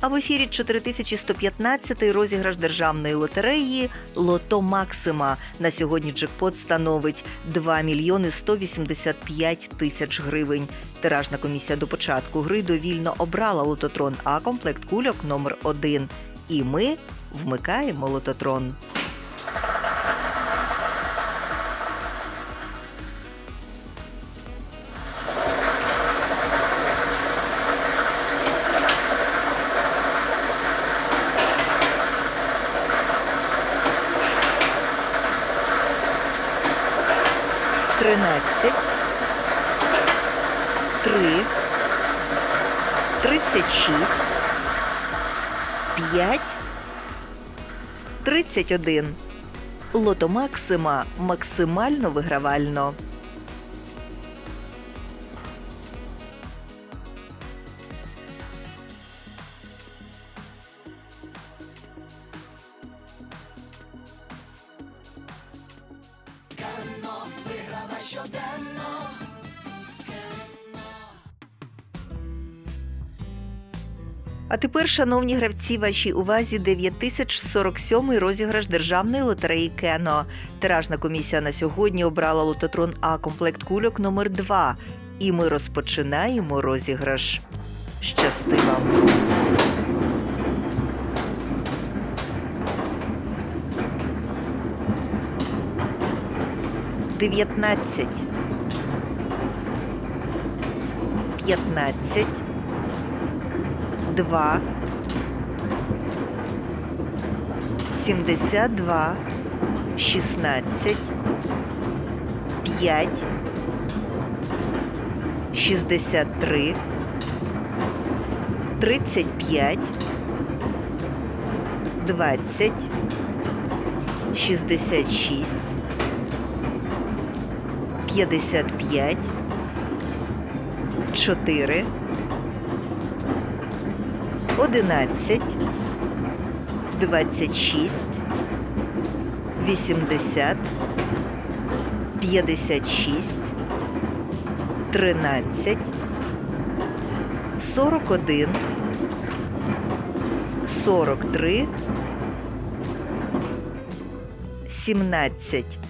А в ефірі 4115 розіграш державної лотереї Лото Максима. На сьогодні джекпот становить 2 мільйони 185 тисяч гривень. Тиражна комісія до початку гри довільно обрала лототрон А комплект кульок номер 1 І ми вмикаємо лототрон. Тринадцять, три, тридцять шість, п'ять, тридцять один. Лото Максима максимально вигравально. А тепер, шановні гравці, вашій увазі 9047 розіграш державної лотереї Кено. Тиражна комісія на сьогодні обрала лототрон А комплект кульок номер 2 І ми розпочинаємо розіграш. Щасти вам! Дев'ятнадцять. П'ятнадцять. два, сімдесят два, шістнадцять, п'ять, шістдесят три, тридцять п'ять, двадцять, шість, п'ятдесят п'ять, чотири. 11, 26, 80, 56, 13, 41, 43, 17.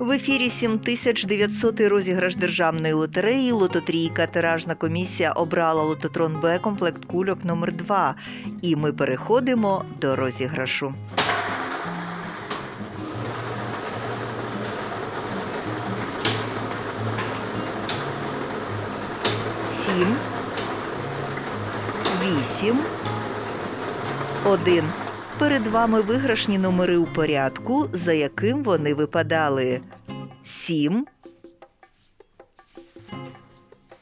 В ефірі 7900 розіграш державної лотереї Лототрійка. Тиражна комісія обрала лототрон Б комплект кульок номер 2 І ми переходимо до розіграшу. Сім. Вісім. Один. Перед вами виграшні номери у порядку, за яким вони випадали. Сім.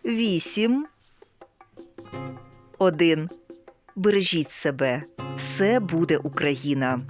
Вісім. Один. Бережіть себе. Все буде Україна.